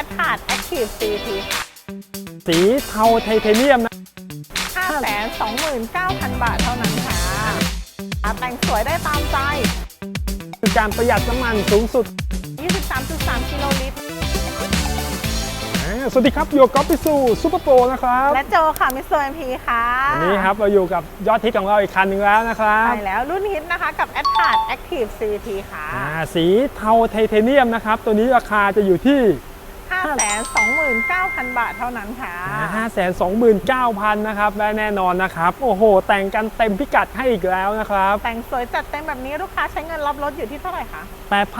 a d t a r d Active CT ค่ะสีเทาไทเทเนียมนะ 529,000 บาทเท่านั้นค่ะแต่งสวยได้ตามใจ คือการประหยัดน้ำมันสูงสุด 23.3 กิโลลิตรอ่าสวัสดีครับอยู่กับก๊อฟพิสูซูเปอร์โปรนะครับ และโจค่ะมิสเตอร์เอ็มพีค่ะวันนี้ครับเราอยู่กับยอดฮิตของเราอีกคันหนึ่งแล้วนะครับใช่แล้วรุ่นฮิตนะคะกับ a d t a r d Active CT ค่ะอ่าสีเทาไทเทเนียมนะครับ ตัวนี้ราคาจะอยู่ที่ 529,000 บาทเท่านั้นค่ะ5 2 9 0 0 0นะครับและแน่นอนนะครับ โอ้โห แต่งกันเต็มพิกัดให้อีกแล้วนะครับ แต่งสวยจัดเต็มแบบนี้ลูกค้าใช้เงินรับรถอยู่ที่เท่าไหร่คะ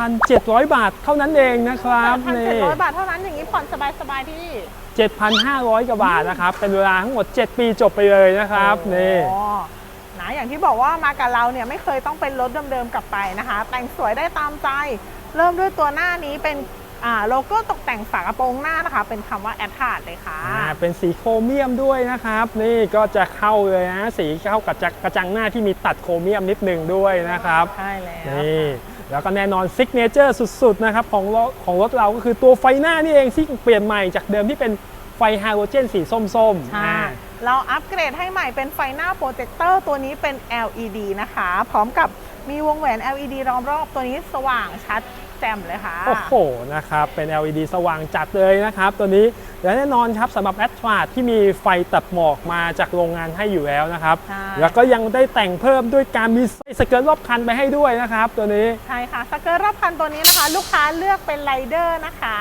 8,700 บาทเท่านั้นเองนะครับนี่ 8,700 บาทเท่านั้นอย่างนี้ผ่อนสบายๆที่7,500กว่าบาทนะครับ เป็นเวลาทั้งหมด 7 ปีจบไปเลยนะครับนี่ โอ้นะอย่างที่บอกว่ามากับเราเนี่ยไม่เคยต้องเป็นรถเดิมๆกลับไปนะคะ แต่งสวยได้ตามใจ เริ่มด้วยตัวหน้านี้เป็น อ่าโลโก้ตกแต่งฝากระโปรงหน้านะคะ เป็นคำว่าแอดทาร์ดเลยค่ะอ่าเป็นสีโครเมียมด้วยนะครับ นี่ก็จะเข้าเลยนะ สีเข้ากับจักกระจังหน้าที่มีตัดโครเมียมนิดหนึ่งด้วยนะครับ ใช่แล้ว นี่แล้วก็แน่นอนซิกเนเจอร์สุดๆนะครับของรถของรถเราก็คือตัวไฟหน้านี่เองที่เปลี่ยนใหม่จากเดิมที่เป็นไฟไฮโดรเจนสีส้มๆใช่ อ่า เราอัปเกรดให้ใหม่เป็นไฟหน้าโปรเจคเตอร์ตัวนี้เป็น LED นะคะ พร้อมกับมีวงแหวน LED ล้อมรอบตัวนี้สว่างชัด แจ่มเลยค่ะ โอ้โห นะครับ เป็น LED สว่างจัดเลยนะครับ ตัวนี้ และแน่นอนครับสำหรับแอ t ท a ที่มีไฟตัดหมอกมาจากโรงงานให้อยู่แล้วนะครับ ใช่ แล้วก็ยังได้แต่งเพิ่มด้วยการมีสเกิร์ตรอบคันไปให้ด้วยนะครับ ตัวนี้ ใช่ค่ะสเกิร์ตรอบคันตัวนี้นะคะ ลูกค้าเลือกเป็นไรเดอร์นะคะ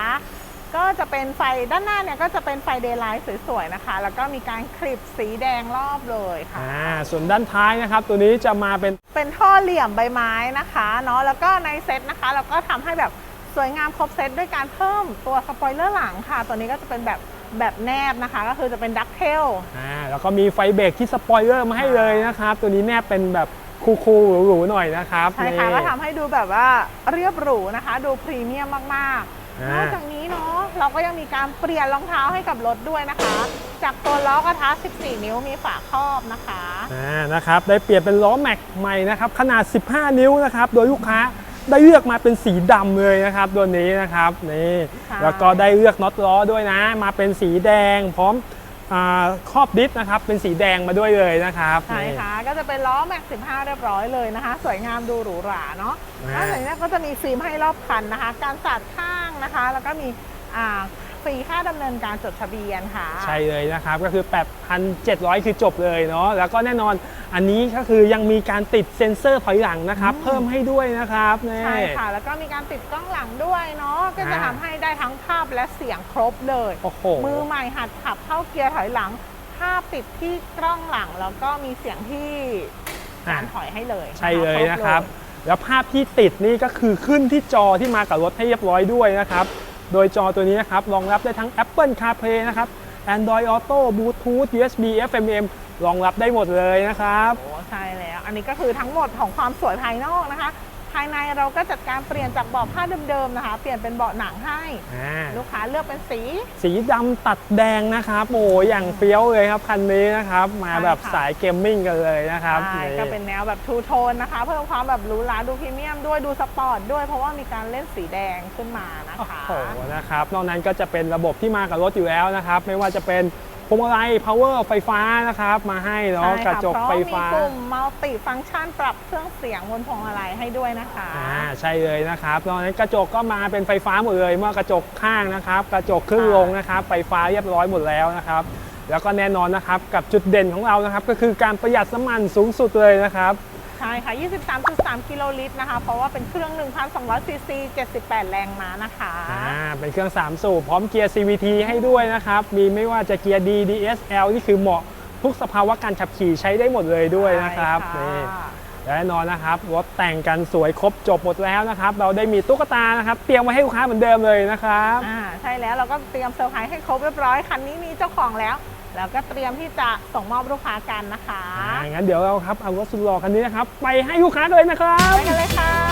ก็จะเป็นไฟด้านหน้าเนี่ยก็จะเป็นไฟเดย์ไลท์สวยๆนะคะ แล้วก็มีการคลิปสีแดงรอบเลยค่ะ อ่าส่วนด้านท้ายนะครับ ตัวนี้จะมาเป็นเป็นท่อเหลี่ยมใบไม้นะคะเนาะแล้วก็ในเซตนะคะ เราก็ทำให้แบบสวยงามครบเซตด้วยการเพิ่มตัวสปอยเลอร์หลังค่ะ ตัวนี้ก็จะเป็นแบบแบบแนบนะคะ ก็คือจะเป็นดักเทล อ่าแล้วก็มีไฟเบรกที่สปอยเลอร์มาให้เลยนะครับ ตัวนี้แนบเป็นแบบคูลๆหรูๆหน่อยนะครับใช่ค่ะนี่ ก็ทำให้ดูแบบว่าเรียบหรูนะคะ ดูพรีเมียมมากๆอ่า นอกจากนี้เนาะเราก็ยังมีการเปลี่ยนรองเท้าให้กับรถด้วยนะคะ จากตัวล้อกระทะ 14 นิ้วมีฝาครอบนะคะอ่านะครับได้เปลี่ยนเป็นล้อแม็กใหม่นะครับขนาด 15 นิ้วนะครับโดยลูกค้าได้เลือกมาเป็นสีดำเลยนะครับตัวนี้นะครับนี่ใช่แล้วก็ได้เลือกน็อตล้อด้วยนะ มาเป็นสีแดงพร้อมอาครอบดิสนะครับเป็นสีแดงมาด้วยเลยนะครับใช่นี่ค่ะก็จะเป็นล้อแม็ก 15 เรียบร้อยเลยนะคะ สวยงามดูหรูหราเนาะอ่านอกจากนี้ก็จะมีฟิล์มให้รอบคันนะคะ การสาดข้าง นะคะ แล้วก็มีอ่าฟรีค่าดำเนินการจดทะเบียนค่ะ ใช่เลยนะครับ ก็คือ 8,700 คือจบเลยเนาะแล้วก็แน่นอนอันนี้ก็คือยังมีการติดเซ็นเซอร์ถอยหลังนะครับ เพิ่มให้ด้วยนะครับนี่ใช่ค่ะ แล้วก็มีการติดกล้องหลังด้วยเนาะก็จะอ่าทำให้ได้ทั้งภาพและเสียงครบเลยโอ้โหมือใหม่หัดขับเข้าเกียร์ถอยหลัง ภาพติดที่กล้องหลังแล้วก็มีเสียงที่การถอยให้เลย ใช่เลยนะครับครบ แล้วภาพที่ติดนี่ก็คือขึ้นที่จอที่มากับรถให้เรียบร้อยด้วยนะครับ โดยจอตัวนี้นะครับรองรับได้ทั้ง Apple CarPlay นะครับ Android Auto Bluetooth USB FM รองรับได้หมดเลยนะครับ โอ้ใช่แล้ว อันนี้ก็คือทั้งหมดของความสวยภายนอกนะคะ ภายในเราก็จัดการเปลี่ยนจากเบาะผ้าเดิมๆนะคะ เปลี่ยนเป็นเบาะหนังให้ อ่าลูกค้าเลือกเป็นสี สีดำตัดแดงนะครับโอ้อย่างเฟี้ยวเลยครับคันนี้นะครับ มาแบบใช่ค่ะ สายเกมมิ่งกันเลยนะครับใช่นี่ก็เป็นแนวแบบทูโทนนะคะ เพิ่มความแบบหรูหราดูพรีเมียมด้วยดูสปอร์ตด้วยเพราะว่ามีการเล่นสีแดงขึ้นมานะโอ้คะ โหนะครับนอกนั้นก็จะเป็นระบบที่มากับรถอยู่แล้วนะครับ ไม่ว่าจะเป็น พวงมาลัย power ไฟฟ้านะครับ มาให้เนาะใช่กระค่ะจกเพราะไฟมีฟ้าปุ่มมัลติฟังก์ชันปรับเครื่องเสียงบนพวงมาลัยให้ด้วยนะคะอ่าใช่เลยนะครับนอกนั้นกระจกก็มาเป็นไฟฟ้าหมดเลยเมื่อกระจกข้างนะครับ กระจกครึ่งลงนะครับไฟฟ้าเรียบร้อยหมดแล้วนะครับ แล้วก็แน่นอนนะครับกับจุดเด่นของเรานะครับ ก็คือการประหยัดน้ำมันสูงสุดเลยนะครับ ใช่ค่ะ 23.3 กิโลลิตรนะคะ เพราะว่าเป็นเครื่อง 1,200 ซีซี 78 แรงม้านะคะ อ่าเป็นเครื่อง 3 สูบพร้อมเกียร์ CVT ให้ด้วยนะครับ มีไม่ว่าจะเกียร์ D DSL นี่คือเหมาะทุกสภาวะการขับขี่ใช้ได้หมดเลยด้วยนะครับใช่นี่ค่ะ และแน่นอนนะครับรถแต่งกันสวยครบจบหมดแล้วนะครับ เราได้มีตุ๊กตานะครับ เตรียมไว้ให้ลูกค้าเหมือนเดิมเลยนะครับ อ่าใช่แล้วเราก็เตรียมเซอร์ไพรส์ให้ครบเรียบร้อย คันนี้มีเจ้าของแล้ว แล้วก็เตรียมที่จะส่งมอบลูกค้ากันนะคะ อ่างั้นเดี๋ยวเราครับเอารถสุดหล่อคันนี้นะครับ ไปให้ลูกค้าเลยนะครับ ไปกันเลยค่ะ